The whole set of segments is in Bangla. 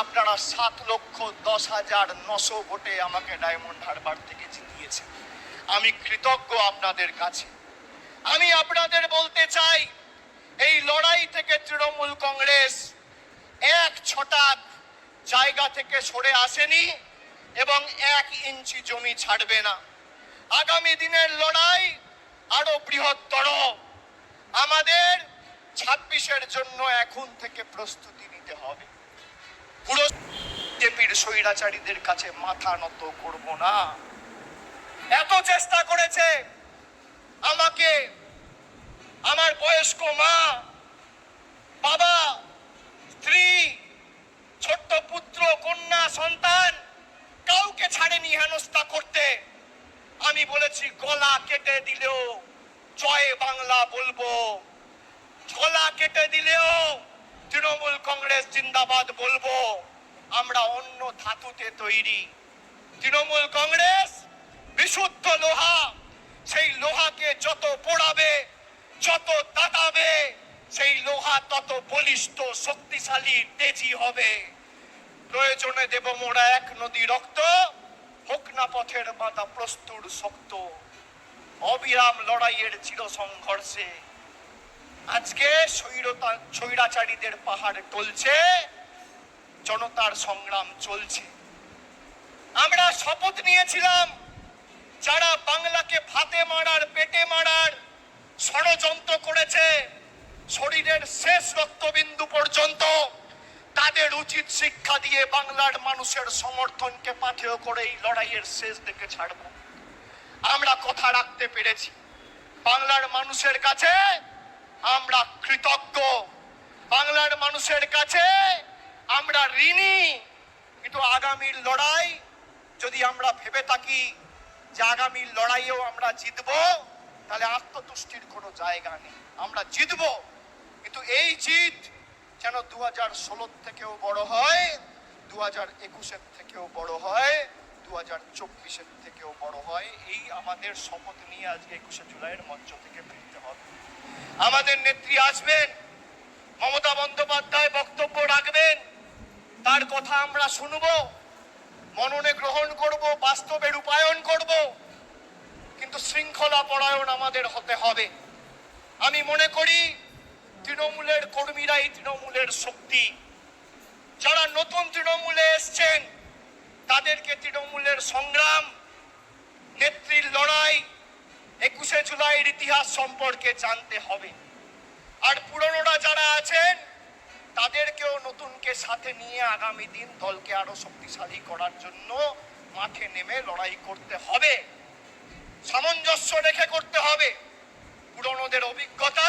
আপনারা সাত লক্ষ দশ হাজার নশো ভোটে আমাকে ডায়মন্ড হারবার থেকে জিতিয়েছেন আমি কৃতজ্ঞ আপনাদের কাছে। আমি আপনাদের বলতে চাই, এই লড়াই থেকে তৃণমূল কংগ্রেস এক ছটাক জায়গা থেকে সরে আসেনি এবং এক ইঞ্চি জমি ছাড়বে না। আগামী দিনের লড়াই আরও বৃহত্তর। আমাদের ছাব্বিশের জন্য এখন থেকে প্রস্তুতি নিতে হবে। স্বৈরাচারীদের কাছে মাথা নত করব না। এত চেষ্টা করেছে আমাকে, আমার বয়স্ক মা, বাবা, স্ত্রী, ছোট্ট পুত্র, কন্যা, সন্তান, কাউকে ছাড়েনি হেনস্থা করতে। আমি বলেছি, গলা কেটে দিলেও জয় বাংলা বলব। গলা কেটে দিলেও তৃণমূল কংগ্রেস জিন্দাবাদ বলব। আমরা অন্য ধাতুতে তৈরি। তৃণমূল কংগ্রেস বিশুদ্ধ লোহা, সেই লোহাকে যত পোড়াবে, যত দাদাবে সেই লোহা তত বলিষ্ঠ, শক্তিশালী, তেজি হবে। প্রয়োজনে দেব মোরা এক নদী রক্ত, হোক না পথের বাধা প্রস্তুর শক্ত। অবিরাম লড়াইয়ের চির সংঘর্ষে। আজকে স্বৈরতা স্বৈরাচারীদের পাহাড় টলছে জনতার সংগ্রাম চলছে। আমরা শপথ নিয়েছিলাম, যারা বাংলাকে ভাতে মারার, পেটে মারার ষড়যন্ত্র করেছে, শরীরের শেষ রক্তবিন্দু পর্যন্ত তাদের উচিত শিক্ষা দিয়ে বাংলার মানুষের সমর্থনকে পাথেয় করে এই লড়াইয়ের শেষ দেখে ছাড়ব। আমরা কথা রাখতে পেরেছি। বাংলার মানুষের কাছে আমরা কৃতজ্ঞ। বাংলার মানুষের কাছে আমরা ঋণী, কিন্তু আগামীর লড়াই যদি আমরা ভেবে থাকি যে আগামীর লড়াইয়েও আমরা জিতব, তাহলে আত্মতুষ্টির কোনো জায়গা নেই। আমরা জিতব, কিন্তু এই জিত যেন দু হাজার ষোলোর থেকেও বড় হয় দু হাজার একুশের থেকেও বড় হয় দু হাজার চব্বিশের থেকেও বড় হয়। এই আমাদের শপথ নিয়ে আজকে একুশে জুলাইয়ের মঞ্চ থেকে ফিরতে হবে। আমাদের নেত্রী আসবেন, মমতা বন্দ্যোপাধ্যায় বক্তব্য রাখবেন। তার কথা আমরা শুনব, মননে গ্রহণ করব, বাস্তবে রূপায়ণ করব, কিন্তু শৃঙ্খলা পরায়ণ আমাদের হতে হবে। আমি মনে করি, তৃণমূলের কর্মীরাই তৃণমূলের শক্তি। যারা নতুন তৃণমূলে এসছেন, তাদেরকে তৃণমূলের সংগ্রাম, নেত্রীর লড়াই, একুশে জুলাইয়ের ইতিহাস সম্পর্কে জানতে হবে। আর পুরনোরা যারা আছেন তাদেরকেও নতুনকে সাথে নিয়ে আগামী দিন দলকে আরও শক্তিশালী করার জন্য মাঠে নেমে লড়াই করতে হবে। সামঞ্জস্য রেখে করতে হবে। পুরনোদের অভিজ্ঞতা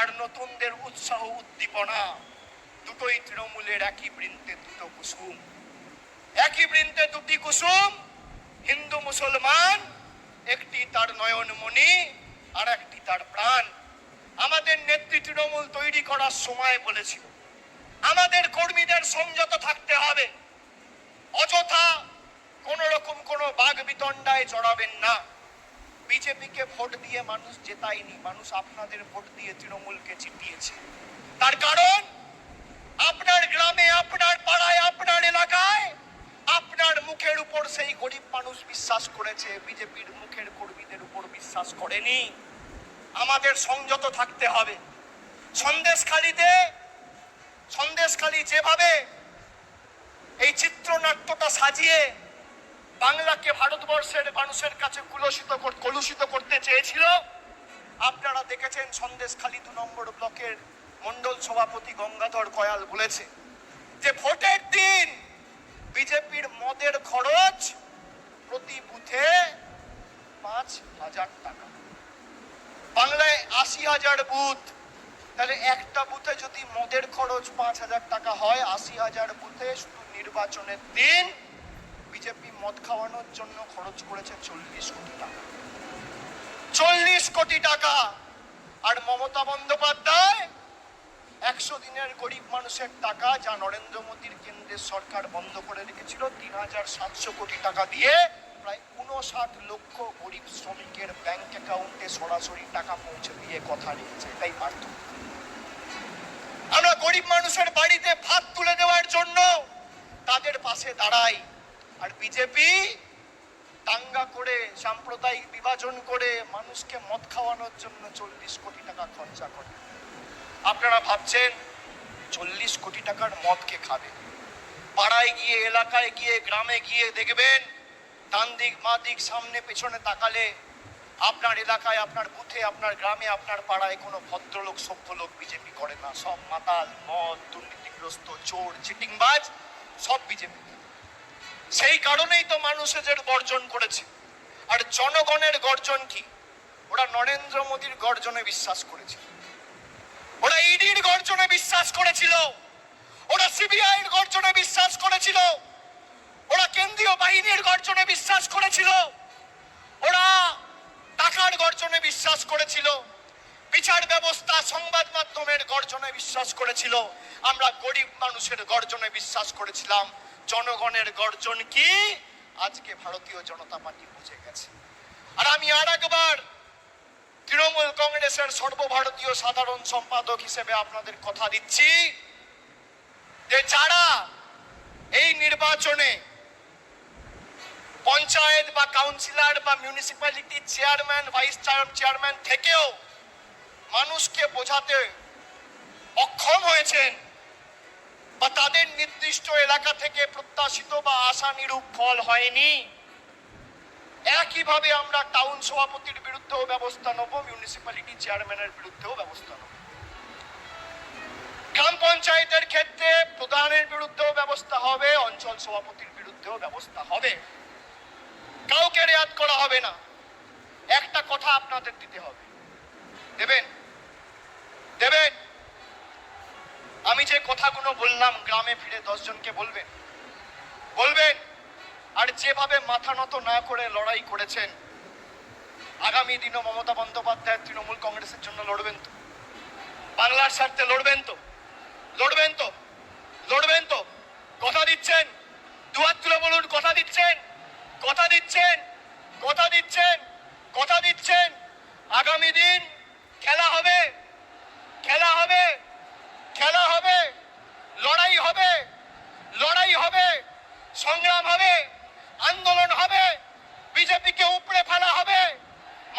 আর নতুনদের উৎসাহ, উদ্দীপনা দুটোই তৃণমূলের একই বৃন্তে দুটো কুসুম। একই বৃন্তে দুটি কুসুম, হিন্দু মুসলমান, একটি তার নয়নমণি আর একটি তার প্রাণ। আমাদের নেত্রী তৃণমূল তৈরি করার সময় বলেছিল আমাদের কর্মীদের সংযত থাকতে হবে। অযথা কোন রকম কোনো বাঘ বিতণ্ডায় জড়াবেন না। বিজেপিকে ভোট দিয়ে মানুষ জেতায়নি, মানুষ আপনাদের ভোট দিয়ে তৃণমূলকে জিতিয়েছে। তার কারণ, আপনার গ্রামে, আপনার পাড়ায়, আপনার এলাকায়, আপনার মুখের উপর সেই গরিব মানুষ বিশ্বাস করেছে, বিজেপির মুখের কর্মীদের উপর বিশ্বাস করেনি। আমাদের সংযত থাকতে হবে। সন্দেশখালিতে সন্দেশখালি যেভাবে এই চিত্রনাট্যটা সাজিয়ে বাংলাকে ভারতবর্ষের মানুষের কাছে কুলসিত কলুষিত করতে চেয়েছিল, আপনারা দেখেছেন সন্দেশখালি দু নম্বর ব্লকের মন্ডল সভাপতি গঙ্গাধর কয়াল বলেছে যে ভোটের দিন বিজেপির মদের খরচ প্রতি বুথে পাঁচ হাজার টাকা। বাংলায় আশি হাজার বুথ তাহলে একটা বুথে যদি মদের খরচ পাঁচ হাজার টাকা হয়, আশি হাজার বুথে শুধু নির্বাচনের দিন বিজেপি মদ খাওয়ানোর জন্য খরচ করেছে চল্লিশ কোটি টাকা। চল্লিশ কোটি টাকা! আর মমতা বন্দ্যোপাধ্যায়, একশো দিনের গরিব মানুষের টাকা যা নরেন্দ্র মোদীর কেন্দ্রের সরকার বন্ধ করে রেখেছিল, তিন হাজার সাতশো কোটি টাকা দিয়ে প্রায় লক্ষ গরিব শ্রমিকের ব্যাংক অ্যাকাউন্টে সরাসরি টাকা পৌঁছে দিয়ে কথা রেখেছে এটাই পার্থক্য। আমরা গরিব মানুষের বাড়িতে ভাত তুলে দেওয়ার জন্য তাদের পাশে দাঁড়াই। আর বিজেপি দাঙ্গা করে, সাম্প্রদায়িক বিভাজন করে মানুষকে মদ খাওয়ানোর জন্য চল্লিশ কোটি টাকা খরচা করে। আপনারা ভাবছেন, চল্লিশ কোটি টাকার মদকে খাবে? পাড়ায় গিয়ে, এলাকায় গিয়ে, গ্রামে গিয়ে দেখবেন ডান দিক মা দিক সামনে, পেছনে তাকালে আপনার এলাকায়, আপনার বুথে, আপনার গ্রামে, আপনার পাড়ায় কোনো ভদ্রলোক সভ্য লোক বিজেপি করে না। সব মাতাল, মদ, দুর্নীতিগ্রস্ত, চোর, চিটিংবাজ, সব বিজেপি। সেই কারণেই তো মানুষ এদের বর্জন করেছে। আর জনগণের গর্জন কি? ওরা নরেন্দ্র মোদীর গর্জনে বিশ্বাস করেছিল ওরা ইডির গর্জনে বিশ্বাস করেছিল। ওরা সিবিআইয়ের গর্জনে বিশ্বাস করেছিল। ওরা কেন্দ্রীয় বাহিনীর গর্জনে বিশ্বাস করেছিল। ওরা টাকার গর্জনে বিশ্বাস করেছিল। বিচার ব্যবস্থা সংবাদ মাধ্যমের গর্জনে বিশ্বাস করেছিল। আমরা গরিব মানুষের গর্জনে বিশ্বাস করেছিলাম। জনগণের গর্জন কি? আজকে ভারতীয় জনতা পার্টি বুঝে গেছে। আর আমি আর একবার তৃণমূল কংগ্রেসের সর্বভারতীয় সাধারণ সম্পাদক হিসেবে আপনাদের কথা দিচ্ছি যে যারা এই নির্বাচনে পঞ্চায়েত বা কাউন্সিলর বা মিউনিসিপ্যালিটি চেয়ারম্যান ভাইস চেয়ারম্যান থেকেও মানুষকে বোঝাতে অক্ষম হয়েছেন বা তাদের নির্দিষ্ট এলাকা থেকে প্রত্যাশিত বা আশানুরূপ ফল হয়নি। একইভাবে আমরা টাউন সভাপতির বিরুদ্ধেও ব্যবস্থা নেব মিউনিসিপ্যালিটি চেয়ারম্যানের বিরুদ্ধেও ব্যবস্থা নেব। গ্রাম পঞ্চায়েতের ক্ষেত্রে প্রধানের বিরুদ্ধেও ব্যবস্থা হবে, অঞ্চল সভাপতির বিরুদ্ধেও ব্যবস্থা হবে। কাউকে রেয়াত করা হবে না। একটা কথা আপনাদের দিতে হবে। দেবেন? দেবেন? আমি যে কথাগুলো বললাম, গ্রামে ফিরে দশজনকে বলবেন? বলবেন? আর যেভাবে মাথা নত না করে লড়াই করেছেন, আগামী দিনও মমতা বন্দ্যোপাধ্যায় তৃণমূল কংগ্রেসের জন্য লড়বেন তো? বাংলার স্বার্থে লড়বেন তো? লড়বেন তো? লড়বেন তো? কথা দিচ্ছেন? দুয়ার তুলে বলুন, কথা দিচ্ছেন? কথা দিচ্ছেন কথা দিচ্ছেন কথা দিচ্ছেন। আগামী দিন খেলা হবে খেলা হবে খেলা হবে, লড়াই হবে লড়াই হবে, সংগ্রাম হবে, আন্দোলন হবে, বিজেপিকে উপড়ে ফেলা হবে,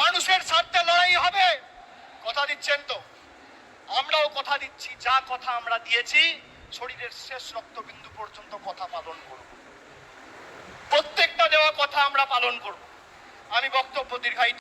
মানুষের স্বার্থে লড়াই হবে। কথা দিচ্ছেন তো? আমরাও কথা দিচ্ছি, যা কথা আমরা দিয়েছি, শরীরের শেষ রক্তবিন্দু পর্যন্ত কথা পালন করব প্রত্যেকটা দেওয়া কথা আমরা পালন করব। আমি বক্তব্য দীর্ঘায়িত